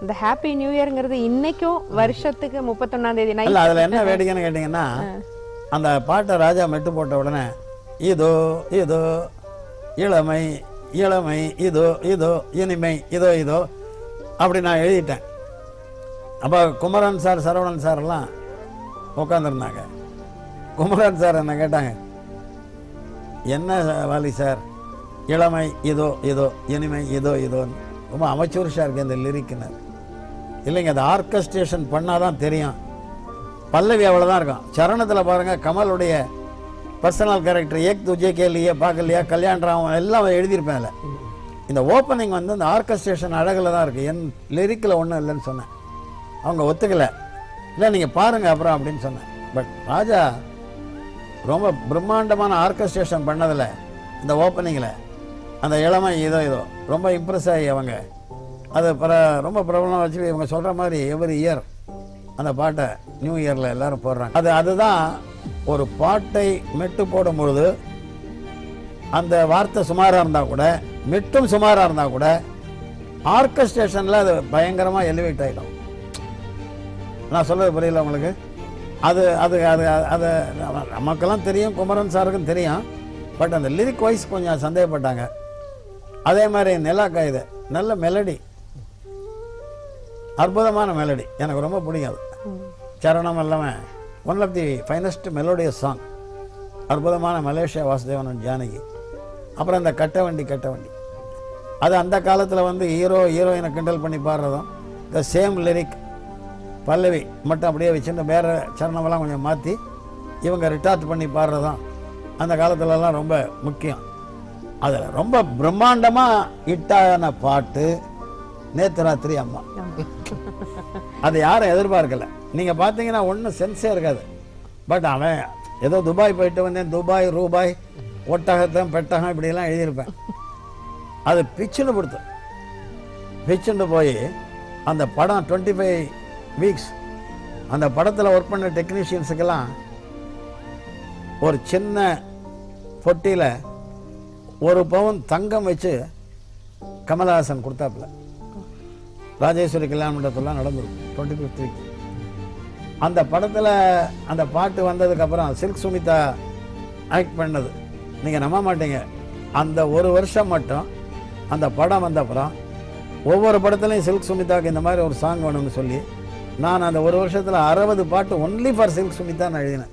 இந்த happy new இயர்ங்கிறது இன்னைக்கும் வருஷத்துக்கு முப்பத்தொன்னாம் தேதி இல்ல அதுல என்ன வேடிக்கைன்னு கேட்டிங்கன்னா அந்த பாட்டை ராஜா மெட்டு போட்ட உடனே இதோ இதோ இளமை இளமை இதோ இதோ இனிமை இதோ இதோ அப்படி நான் எழுதிட்டேன். அப்போ குமரன் சார் சரவணன் சார் எல்லாம் உட்காந்துருந்தாங்க குமரன் சார் என்ன கேட்டாங்க என்ன வாலி சார்? இளமை இதோ இதோ இனிமை இதோ இதோன்னு. ரொம்ப அமைச்சூரிஷாக இருக்கு இந்த லிரிக்குனர் இல்லைங்க அது ஆர்கஸ்ட்ரேஷன் பண்ணால் தான் தெரியும். பல்லவி அவ்வளோதான் இருக்கும் சரணத்தில் பாருங்கள் கமலுடைய பர்சனல் கேரக்டர் ஏக் துஜே கேலியே பார்க்கலையா கல்யாணம் எல்லாம் எழுதியிருப்பேன் அதில். இந்த ஓப்பனிங் வந்து இந்த ஆர்கஸ்ட்ரேஷன் அழகில் தான் இருக்குது என் லிரிக்கில் ஒன்றும் இல்லைன்னு சொன்னேன். அவங்க ஒத்துக்கலை. இல்லை நீங்கள் பாருங்கள் அப்புறம் அப்படின்னு சொன்னேன். பட் ராஜா ரொம்ப பிரம்மாண்டமான ஆர்கஸ்ட்ரேஷன் பண்ணதில் இந்த ஓப்பனிங்கில் அந்த இளமை இதோ இதோ ரொம்ப இம்ப்ரெஸ் ஆகி அவங்க. அது பிற ரொம்ப பிரபலமாக வச்சு இவங்க சொல்கிற மாதிரி எவ்ரி இயர் அந்த பாட்டை நியூ இயரில் எல்லாரும் போடுறாங்க. அது அதுதான் ஒரு பாட்டை மெட்டு போடும் பொழுது அந்த வார்த்தை சுமாராக இருந்தால் கூட மெட்டும் சுமாராக இருந்தால் கூட ஆர்கஸ்ட்ரேஷனில் அது பயங்கரமாக எலிவேட் ஆகிடும் நான் சொல்றது புரியல உங்களுக்கு? அது அது அது அது நமக்கெல்லாம் தெரியும் குமரன் சாருக்கும் தெரியும். பட் அந்த லிரிக் வைஸ் கொஞ்சம் சந்தேகப்பட்டாங்க. அதே மாதிரி நிலா காயுது நல்ல மெலடி அற்புதமான மெலடி எனக்கு ரொம்ப பிடிக்கும் அது சரணம் எல்லாமே one of the finest melodious song அற்புதமான மலேசியா வாசுதேவன் ஜானகி. அப்புறம் இந்த கட்ட வண்டி கட்ட வண்டி. அது அந்த காலத்தில் வந்து ஹீரோ ஹீரோயினை கிண்டல் பண்ணி பாடுறதும் த சேம் லிரிக் பல்லவி மட்டும் அப்படியே வச்சுட்டு வேற சரணமெல்லாம் கொஞ்சம் மாற்றி இவங்க ரிட்டார்ட் பண்ணி பாடுறதும் அந்த காலத்துலலாம் ரொம்ப முக்கியம். அதில் ரொம்ப பிரம்மாண்டமாக ஹிட்டான பாட்டு நேத்து ராத்திரி அம்மா. அது யாரும் எதிர்பார்க்கல. நீங்கள் பார்த்தீங்கன்னா ஒன்றும் சென்ஸே இருக்காது. பட் அவன் ஏதோ துபாய் போயிட்டு வந்தேன். துபாய் ரூபாய் ஒட்டகத்தம் பெட்டகம் இப்படிலாம் எழுதியிருப்பேன். அது பிச்சுன்னு கொடுத்து. பிச்சுன்னு போய் அந்த படம் டுவெண்ட்டி ஃபைவ் வீக்ஸ் அந்த படத்தில் ஒர்க் பண்ண டெக்னீஷியன்ஸுக்கெல்லாம் ஒரு சின்ன பொட்டியில் ஒரு பவுன் தங்கம் வச்சு கமலஹாசன் கொடுத்தாப்புல. ராஜேஸ்வரி கல்யாண மண்டபத்துலாம் நடந்திருக்கும். டுவெண்ட்டி ஃபிஃப்த் வீக் அந்த படத்தில் அந்த பாட்டு வந்ததுக்கப்புறம் சில்க் சுமிதா ஆக்ட் பண்ணது. நீங்கள் நம்ப மாட்டீங்க. அந்த ஒரு வருஷம் மட்டும் அந்த படம் வந்த அப்புறம் ஒவ்வொரு படத்துலையும் சில்க் சுமிதாவுக்கு இந்த மாதிரி ஒரு சாங் வேணும்னு சொல்லி நான் அந்த ஒரு வருஷத்தில் அறுபது பாட்டு ஒன்லி ஃபார் சில்க் சுமிதா நான் எழுதினேன்.